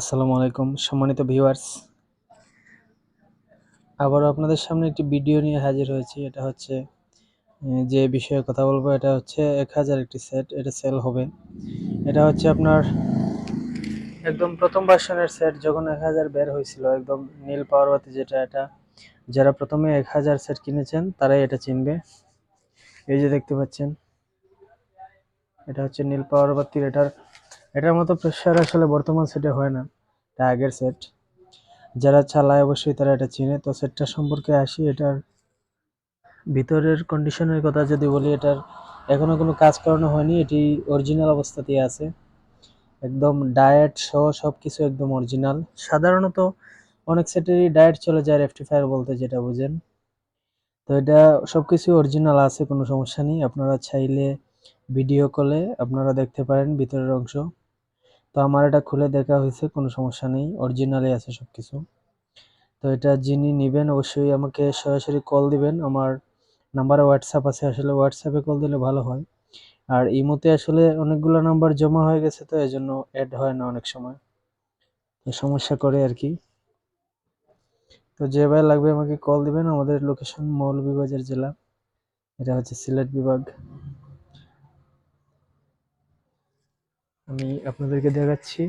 আসসালামু আলাইকুম, সম্মানিত ভিউয়ার্স। আবারও আপনাদের সামনে একটি ভিডিও নিয়ে হাজির হয়েছি। এটা হচ্ছে যে বিষয়ে কথা বলব, এটা হচ্ছে এক হাজার একটি সেট, এটা সেল হবে। এটা হচ্ছে আপনার একদম প্রথম ভার্সনের সেট, যখন এক হাজার বের হয়েছিল, একদম নীল পাওয়ারবাতি যেটা, এটা। যারা প্রথমে এক হাজার সেট কিনেছেন, তারাই এটা চিনবে। এই যে দেখতে পাচ্ছেন, এটা হচ্ছে নীল পাওয়ারবাতির এটার এটার মতো প্রেশার আসলে বর্তমান সেটে হয় না। এটা আগের সেট যারা চালায় অবশ্যই তারা এটা চিনে। তো সেটটা সম্পর্কে আসি, এটার ভিতরের কন্ডিশনের কথা যদি বলি, এটার এখনও কোনো কাজ করানো হয়নি। এটি অরিজিনাল অবস্থাতেই আছে। একদম ডায়েট সহ সব কিছু একদম অরিজিনাল সাধারণত অনেক সেটেরই ডায়েট চলে যায় রেফটিফায়ার বলতে যেটা বুঝেন। তো এটা সব কিছু অরিজিনাল আছে, কোনো সমস্যা নেই। আপনারা চাইলে ভিডিও কলে আপনারা দেখতে পারেন ভিতরের অংশ। তো আমার এটা খুলে দেখা হয়েছে, কোনো সমস্যা নেই অরিজিনালই আছে সব কিছু তো এটা যিনি নেবেন অবশ্যই আমাকে সরাসরি কল দিবেন, আমার নাম্বারে হোয়াটসঅ্যাপ আছে, আসলে হোয়াটসঅ্যাপে কল দিলে ভালো হয়। আর ইমোতে আসলে অনেকগুলো নাম্বার জমা হয়ে গেছে তো, এজন্য অ্যাড হয় না অনেক সময়। তো সমস্যা করে আর কি। তো যে ভাই লাগবে আমাকে কল দিবেন, আমাদের লোকেশন মৌলভীবাজার জেলা। এটা হচ্ছে সিলেট বিভাগ। আমি আপনাদেরকে দেখাচ্ছি।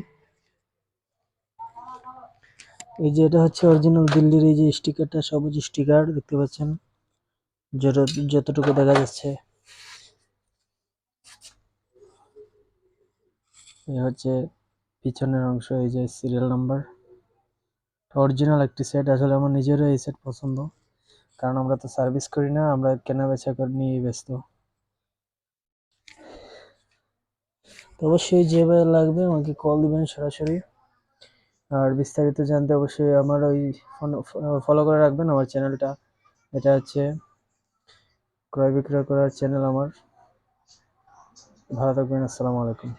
এই যে এটা হচ্ছে অরিজিনাল দিল্লির এই যে স্টিকারটা সবুজ স্টিকার দেখতে পাচ্ছেন? যত, যতটুকু দেখা যাচ্ছে। এই হচ্ছে পিছনের অংশ, এই যে সিরিয়াল নাম্বার অরিজিনাল একটি সেট আসলে আমার নিজেরও এই সেট পছন্দ। কারণ আমরা তো সার্ভিস করি না, আমরা কেনা বেচা করে নিয়ে ব্যস্ত। তো অবশ্যই যেভাবে লাগবে আমাকে কল দিবেন সরাসরি। আর বিস্তারিত জানতে অবশ্যই আমার ওই ফলো করে রাখবেন আমার চ্যানেলটা। এটা হচ্ছে ক্রয় বিক্রয় করার চ্যানেল আমার। ভালো থাকবেন, আসসালামু আলাইকুম।